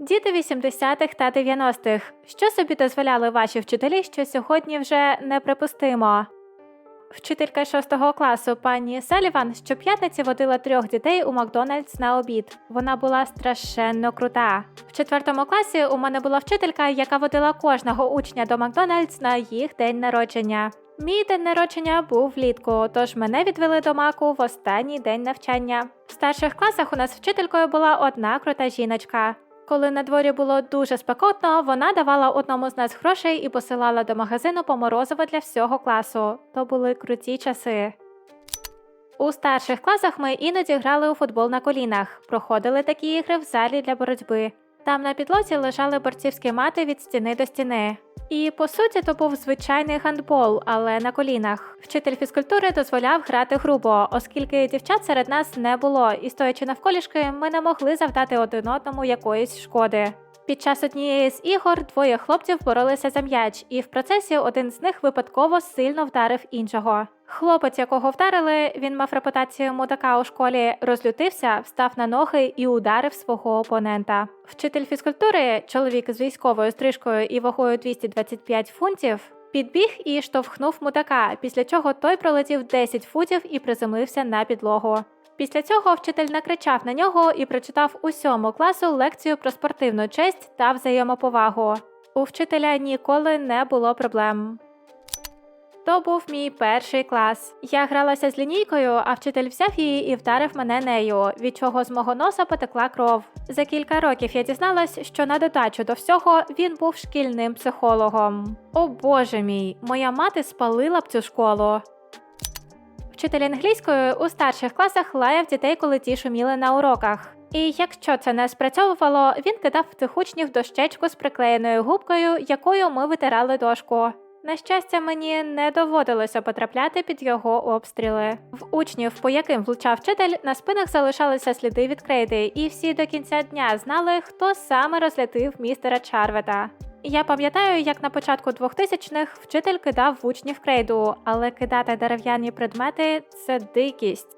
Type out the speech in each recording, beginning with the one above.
Діти 80-х та 90-х. Що собі дозволяли ваші вчителі, що сьогодні вже неприпустимо? Вчителька 6 класу пані Саліван щоп'ятниці водила трьох дітей у Макдональдс на обід. Вона була страшенно крута. В четвертому класі у мене була вчителька, яка водила кожного учня до Макдональдс на їх день народження. Мій день народження був влітку, тож мене відвели до маку в останній день навчання. В старших класах у нас вчителькою була одна крута жіночка. Коли на дворі було дуже спекотно, вона давала одному з нас грошей і посилала до магазину по морозиво для всього класу. То були круті часи. У старших класах ми іноді грали у футбол на колінах, проходили такі ігри в залі для боротьби. Там на підлозі лежали борцівські мати від стіни до стіни. І по суті, то був звичайний гандбол, але на колінах. Вчитель фізкультури дозволяв грати грубо, оскільки дівчат серед нас не було, і стоячи навколішки, ми не могли завдати один одному якоїсь шкоди. Під час однієї з ігор двоє хлопців боролися за м'яч, і в процесі один з них випадково сильно вдарив іншого. Хлопець, якого вдарили, він мав репутацію мудака у школі, розлютився, встав на ноги і ударив свого опонента. Вчитель фізкультури, чоловік з військовою стрижкою і вагою 225 фунтів, підбіг і штовхнув мудака, після чого той пролетів 10 футів і приземлився на підлогу. Після цього вчитель накричав на нього і прочитав усьому класу лекцію про спортивну честь та взаємоповагу. У вчителя ніколи не було проблем. То був мій перший клас. Я гралася з лінійкою, а вчитель взяв її і вдарив мене нею, від чого з мого носа потекла кров. За кілька років я дізналась, що на додачу до всього він був шкільним психологом. О боже мій, моя мати спалила б цю школу. Вчитель англійської у старших класах лаяв дітей, коли ті шуміли на уроках. І якщо це не спрацьовувало, він кидав в тих учнів дощечку з приклеєною губкою, якою ми витирали дошку. На щастя, мені не доводилося потрапляти під його обстріли. В учнів, по яким влучав вчитель, на спинах залишалися сліди від крейди, і всі до кінця дня знали, хто саме розлятив містера Чарвета. Я пам'ятаю, як на початку 2000-х вчитель кидав в учнів крейду, але кидати дерев'яні предмети це дикість.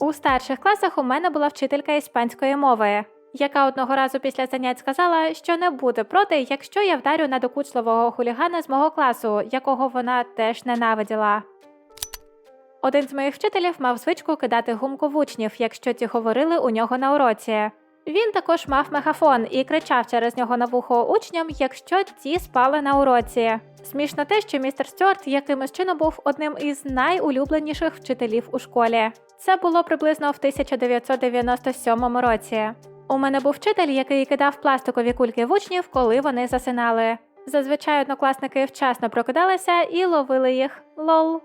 У старших класах у мене була вчителька іспанської мови, яка одного разу після занять сказала, що не буде проти, якщо я вдарю надокучливого хулігана з мого класу, якого вона теж ненавиділа. Один з моїх вчителів мав звичку кидати гумку в учнів, якщо ті говорили у нього на уроці. Він також мав мегафон і кричав через нього на вухо учням, якщо ті спали на уроці. Смішно те, що містер Стюарт якимось чином був одним із найулюбленіших вчителів у школі. Це було приблизно в 1997 році. У мене був вчитель, який кидав пластикові кульки в учнів, коли вони засинали. Зазвичай однокласники вчасно прокидалися і ловили їх. Лол.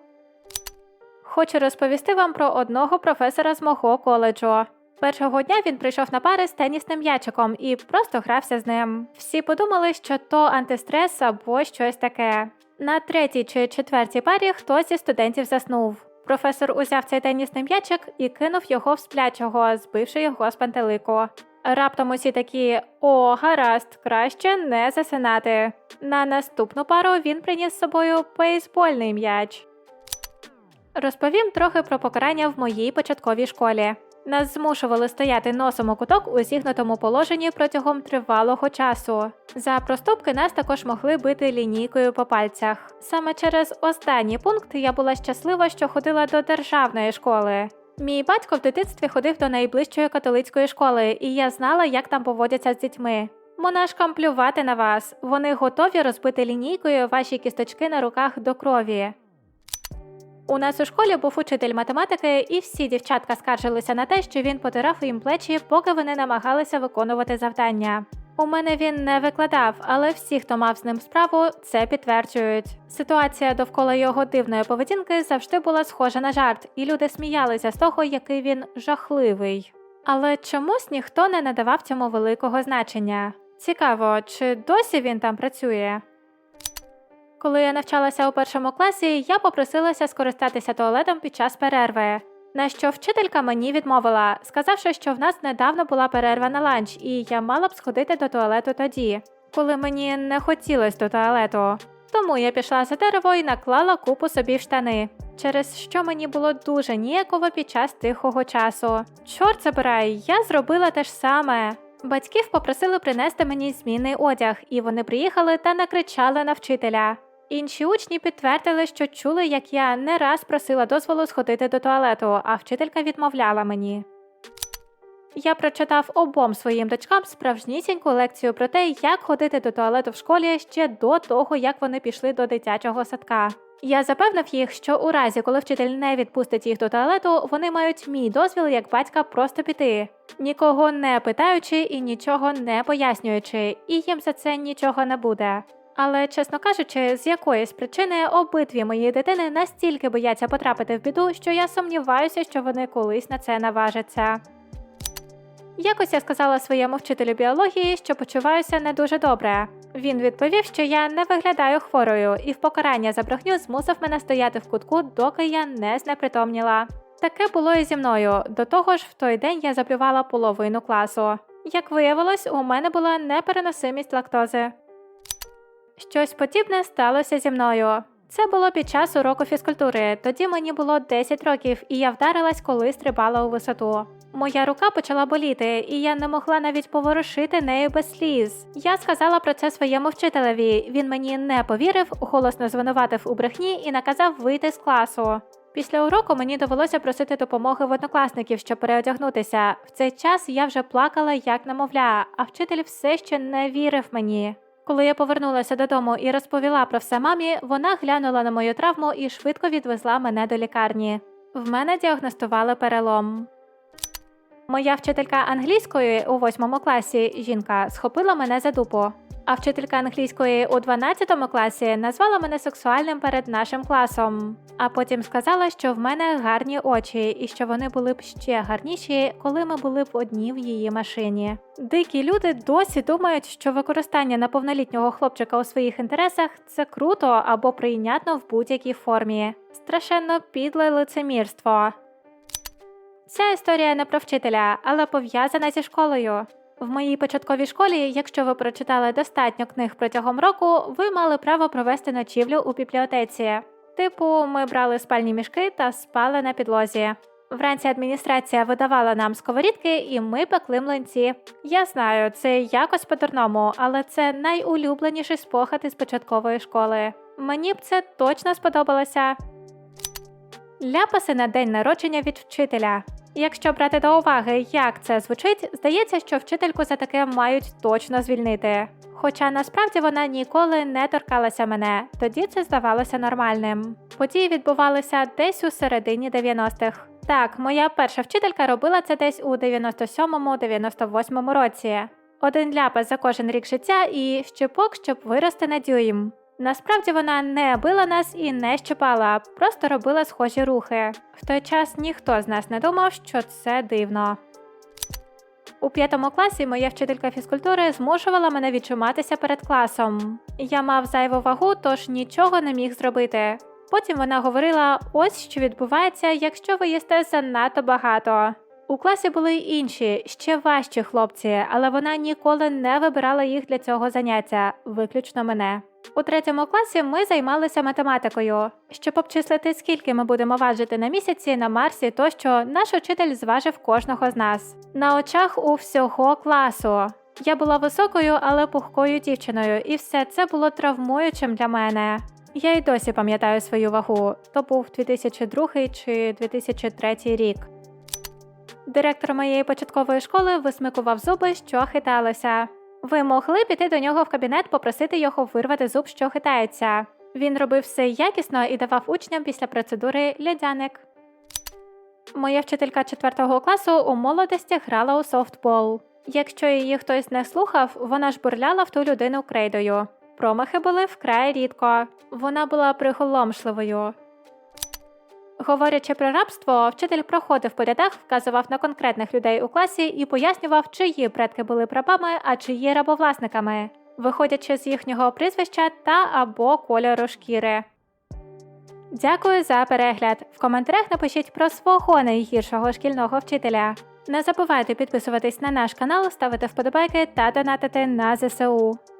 Хочу розповісти вам про одного професора з мого коледжу. Першого дня він прийшов на пари з тенісним м'ячиком і просто грався з ним. Всі подумали, що то антистрес або щось таке. На третій чи четвертій парі хтось із студентів заснув. Професор узяв цей тенісний м'ячик і кинув його в сплячого, збивши його з пантелику. Раптом усі такі о, гаразд, краще не засинати. На наступну пару він приніс з собою бейсбольний м'яч. Розповім трохи про покарання в моїй початковій школі. Нас змушували стояти носом у куток у зігнутому положенні протягом тривалого часу. За проступки нас також могли бити лінійкою по пальцях. Саме через останній пункт я була щаслива, що ходила до державної школи. Мій батько в дитинстві ходив до найближчої католицької школи, і я знала, як там поводяться з дітьми. Монашкам плювати на вас. Вони готові розбити лінійкою ваші кісточки на руках до крові. У нас у школі був учитель математики, і всі дівчатка скаржилися на те, що він потирав їм плечі, поки вони намагалися виконувати завдання. У мене він не викладав, але всі, хто мав з ним справу, це підтверджують. Ситуація довкола його дивної поведінки завжди була схожа на жарт, і люди сміялися з того, який він жахливий. Але чомусь ніхто не надавав цьому великого значення. Цікаво, чи досі він там працює? Коли я навчалася у першому класі, я попросилася скористатися туалетом під час перерви. На що вчителька мені відмовила, сказавши, що в нас недавно була перерва на ланч, і я мала б сходити до туалету тоді, коли мені не хотілося до туалету. Тому я пішла за дерево і наклала купу собі в штани, через що мені було дуже ніяково під час тихого часу. Чорт забирай, я зробила те ж саме. Батьків попросили принести мені змінний одяг, і вони приїхали та накричали на вчителя. Інші учні підтвердили, що чули, як я не раз просила дозволу сходити до туалету, а вчителька відмовляла мені. Я прочитав обом своїм дочкам справжнісіньку лекцію про те, як ходити до туалету в школі ще до того, як вони пішли до дитячого садка. Я запевнив їх, що у разі, коли вчитель не відпустить їх до туалету, вони мають мій дозвіл як батька просто піти, нікого не питаючи і нічого не пояснюючи, і їм за це нічого не буде. Але, чесно кажучи, з якоїсь причини обидві мої дитини настільки бояться потрапити в біду, що я сумніваюся, що вони колись на це наважаться. Якось я сказала своєму вчителю біології, що почуваюся не дуже добре. Він відповів, що я не виглядаю хворою, і в покарання за брехню змусив мене стояти в кутку, доки я не знепритомніла. Таке було і зі мною. До того ж, в той день я заплювала половину класу. Як виявилось, у мене була непереносимість лактози. Щось подібне сталося зі мною. Це було під час уроку фізкультури. Тоді мені було 10 років, і я вдарилась, коли стрибала у висоту. Моя рука почала боліти, і я не могла навіть поворушити нею без сліз. Я сказала про це своєму вчителеві. Він мені не повірив, голосно звинуватив у брехні і наказав вийти з класу. Після уроку мені довелося просити допомоги в однокласників, щоб переодягнутися. В цей час я вже плакала як немовля, а вчитель все ще не вірив мені. Коли я повернулася додому і розповіла про все мамі, вона глянула на мою травму і швидко відвезла мене до лікарні. В мене діагностували перелом. Моя вчителька англійської у восьмому класі жінка схопила мене за дупу. А вчителька англійської у 12 класі назвала мене сексуальним перед нашим класом, а потім сказала, що в мене гарні очі і що вони були б ще гарніші, коли ми були б одні в її машині. Дикі люди досі думають, що використання неповнолітнього хлопчика у своїх інтересах це круто або прийнятно в будь-якій формі. Страшенно підле лицемірство. Ця історія не про вчителя, але пов'язана зі школою. В моїй початковій школі, якщо ви прочитали достатньо книг протягом року, ви мали право провести ночівлю у бібліотеці. Типу, ми брали спальні мішки та спали на підлозі. Вранці адміністрація видавала нам сковорідки, і ми пекли млинці. Я знаю, це якось по-дурному, але це найулюбленіший спогад із початкової школи. Мені б це точно сподобалося. Ляпаси на день народження від вчителя. Якщо брати до уваги, як це звучить, здається, що вчительку за таке мають точно звільнити. Хоча насправді вона ніколи не торкалася мене, тоді це здавалося нормальним. Події відбувалися десь у середині 90-х. Так, моя перша вчителька робила це десь у 97-98 році. Один ляпас за кожен рік життя і щепок, щоб вирости на дюйм. Насправді вона не била нас і не щипала, просто робила схожі рухи. В той час ніхто з нас не думав, що це дивно. У п'ятому класі моя вчителька фізкультури змушувала мене відчуматися перед класом. Я мав зайву вагу, тож нічого не міг зробити. Потім вона говорила: ось що відбувається, якщо ви їсте занадто багато. У класі були й інші, ще важчі хлопці, але вона ніколи не вибирала їх для цього заняття, виключно мене. У третьому класі ми займалися математикою. Щоб обчислити, скільки ми будемо важити на місяці, на Марсі, тощо наш учитель зважив кожного з нас. На очах у всього класу. Я була високою, але пухкою дівчиною, і все це було травмуючим для мене. Я й досі пам'ятаю свою вагу. То був 2002 чи 2003 рік. Директор моєї початкової школи висмикував зуби, що хиталися. Ви могли піти до нього в кабінет, попросити його вирвати зуб, що хитається. Він робив все якісно і давав учням після процедури лядяник. Моя вчителька 4 класу у молодості грала у софтбол. Якщо її хтось не слухав, вона ж бурляла в ту людину крейдою. Промахи були вкрай рідко. Вона була приголомшливою. Говорячи про рабство, вчитель проходив по рядах, вказував на конкретних людей у класі і пояснював, чиї предки були прабами, а чиї рабовласниками, виходячи з їхнього прізвища та або кольору шкіри. Дякую за перегляд. В коментарях напишіть про свого найгіршого шкільного вчителя. Не забувайте підписуватись на наш канал, ставити вподобайки та донатити на ЗСУ.